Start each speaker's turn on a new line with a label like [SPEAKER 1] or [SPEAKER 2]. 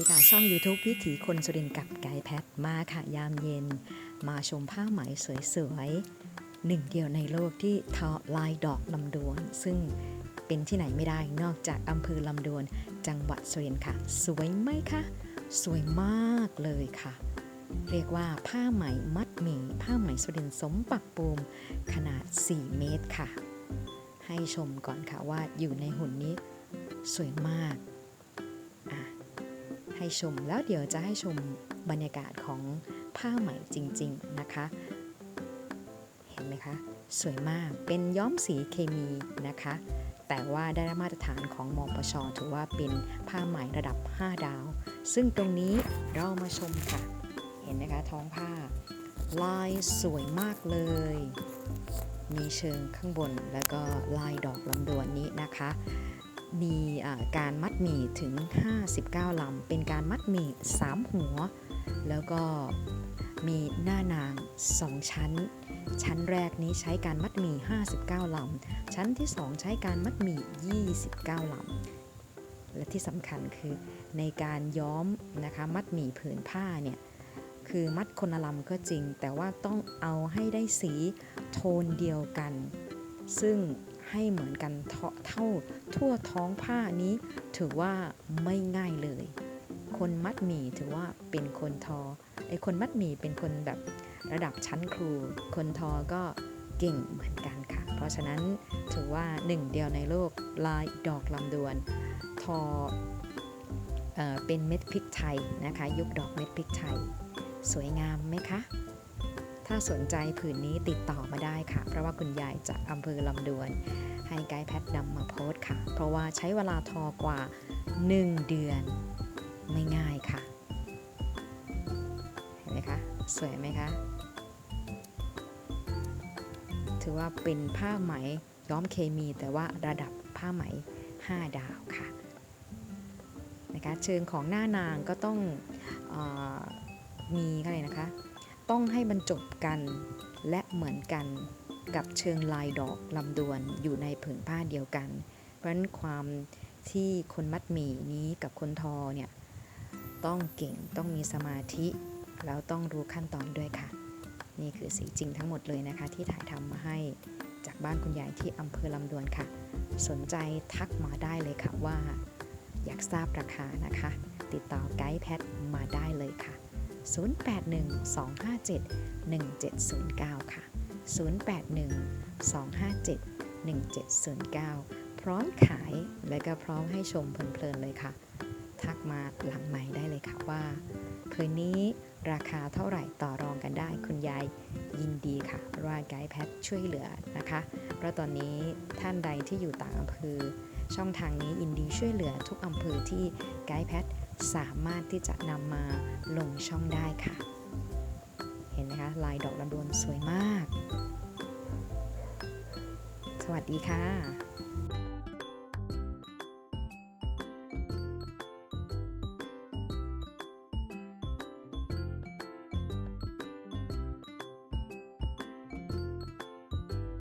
[SPEAKER 1] ดีค่ะช่อง YouTube วิถีคนสุรินกับไกด์แพทมาค่ะยามเย็น มาชมผ้าไหมสวยๆหนึ่งเดียวในโลกที่ทอลายดอกลำดวน ซึ่งเป็นที่ไหนไม่ได้นอกจากอำเภอลำดวน จังหวัดสุรินทร์ค่ะ สวยไหมคะสวยมากเลยค่ะ เรียกว่าผ้าไหมมัดหมี่ผ้าไหมสุรินทร์สมปักปูมขนาด 4 เมตรค่ะ ให้ชมก่อนค่ะว่าอยู่ในหุ่นนี้สวยมาก ให้ชม แล้วเดี๋ยวจะให้ชมบรรยากาศของผ้าไหมจริง ๆ นะคะ เห็นไหมคะ สวยมากเป็นย้อมสีเคมีนะคะ แต่ว่าได้รับมาตรฐานของมปชถือว่าเป็นผ้าไหมระดับ 5 ดาว ซึ่งตรงนี้เรามาชมค่ะ เห็นนะคะท้องผ้า ลายสวยมากเลย มีเชิงข้างบนแล้วก็ลายดอกลำดวนนี้นะคะ มีการมัดหมี่ถึง 59 ลำ เป็นการมัดหมี่ 3 หัว แล้วก็มีหน้านาง 2 ชั้น ชั้นแรกนี้ใช้การมัดหมี่ 59 ลำ ชั้นที่ 2 ใช้การมัดหมี่ 29 ลำ และที่สำคัญคือในการย้อมนะคะมัดหมี่ผืนผ้าเนี่ยคือมัดคนละลำก็จริง แต่ว่าต้องเอาให้ได้สีโทนเดียวกัน ซึ่ง ให้เหมือนกันเท่าเท่าทั่วท้องผ้านี้ ถือว่าไม่ง่ายเลย คนมัดหมี่ถือว่าเป็นคนทอไอคนมัดหมี่เป็นคนแบบระดับชั้นครู คนทอก็เก่งเหมือนกันค่ะ เพราะฉะนั้นถือว่าหนึ่งเดียวในโลกลายดอกลำดวน ทอเออเป็นเม็ดพริกไทยนะคะ ยุคดอกเม็ดพริกไทย สวยงามไหมคะ ถ้าสนใจผืนนี้ติดต่อมาได้ค่ะ เพราะว่าคุณยายจากอำเภอลำดวน ให้ไกด์แพทนำมาโพสค่ะ เพราะว่าใช้เวลาทอกว่า 1 เดือนไม่ง่ายค่ะ เห็นไหมคะ สวยไหมคะ ถือว่าเป็นผ้าไหมย้อมเคมีแต่ว่าระดับผ้าไหม 5 ดาวค่ะนะคะเชิงของหน้านางก็ต้องอมีอะไรนะคะ ต้องให้บรรจบกันและเหมือนกันกับเชิงลายดอกลำดวนอยู่ในผืนผ้าเดียวกัน เพราะฉะนั้นความที่คนมัดหมี่นี้กับคนทอเนี่ยต้องเก่งต้องมีสมาธิ แล้วต้องรู้ขั้นตอนด้วยค่ะ นี่คือสีจริงทั้งหมดเลยนะคะ ที่ถ่ายทำมาให้จากบ้านคุณยายที่อำเภอลำดวนค่ะ สนใจทักมาได้เลยค่ะว่า อยากทราบราคานะคะ ติดต่อไกด์แพทมาได้เลยค่ะ 0812571709 ค่ะ 0812571709 พร้อมขายและก็พร้อมให้ชมเพลินๆเลยค่ะ ทักมาหลังใหม่ได้เลยค่ะว่าคืนนี้ราคาเท่าไหร่ต่อรองกันได้ คุณยายยินดีค่ะเพราะว่าไกด์แพทช่วยเหลือนะคะ เพราะตอนนี้ท่านใดที่อยู่ต่างอำเภอ ช่องทางนี้ยินดีช่วยเหลือทุกอำเภอที่ไกด์แพท สามารถที่จะนำมาลงช่องได้ค่ะ เห็นไหมคะ ลายดอกลำดวนสวยมาก สวัสดีค่ะ